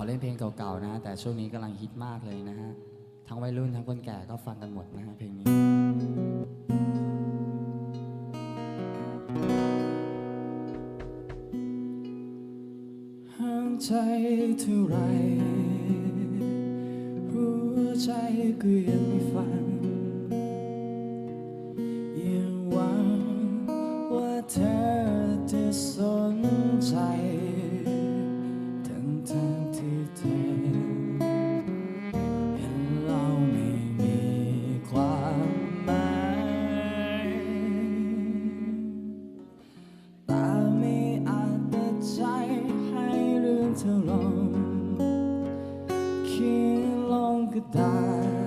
อเล่นเพลงเก่าๆนะ แต่ช่วงนี้กำลังฮิตมากเลยนะฮะ ทั้งวัยรุ่นทั้งคนแก่ก็ฟังกันหมดนะฮะเพลงนี้ ห่างใจเท่าไรหัวใจก็ยังไม่ฟังยังหวังว่าเธอจะสนใจ ง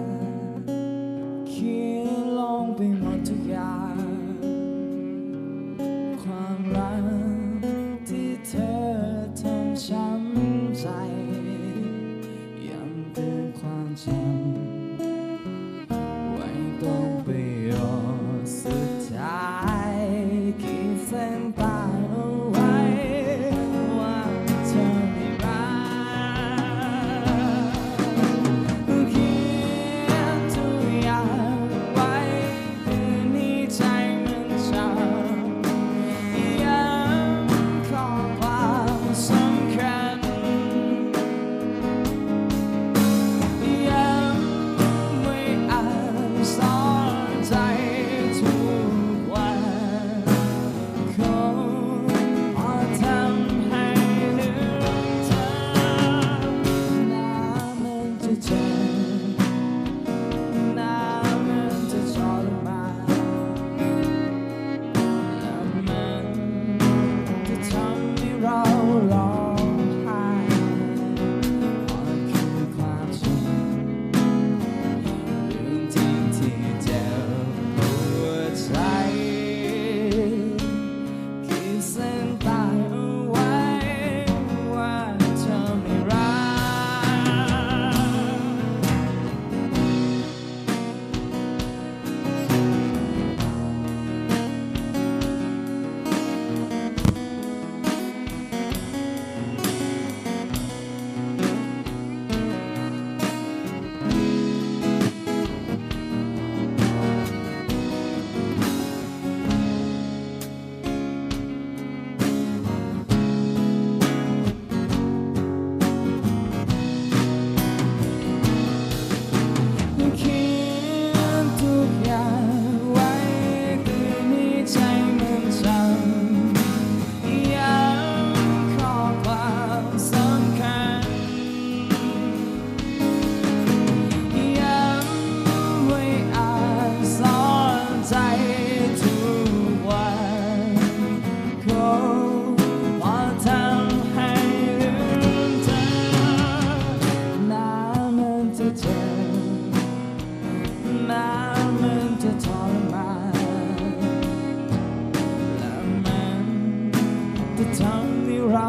ะทำให้เรา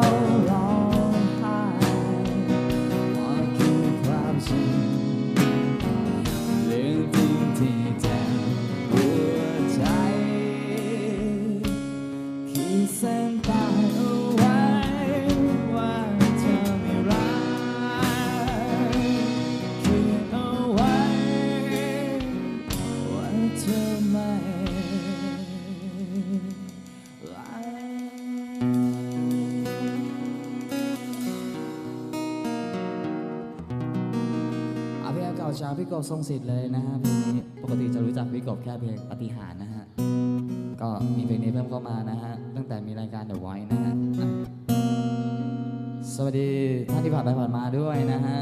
ร้องไห้มันคือความจริงเรื่องจริงที่เจ็บหัวใจขีดเส้นใต้เอาไว้ว่าเธอไม่รักขีดเอาไว้ว่าเธอไม่ เอาเพลงเก่าจากพี่กบทรงสิทธิ์เลยนะฮะเพลงนี้ปกติจะรู้จักพี่กบแค่เพลงปฏิหารนะฮะ ก็มีเพลงนี้เพิ่มเข้ามานะฮะ ตั้งแต่มีรายการ The Voice นะฮะ สวัสดีท่านที่ผ่านไปผ่านมาด้วยนะฮะ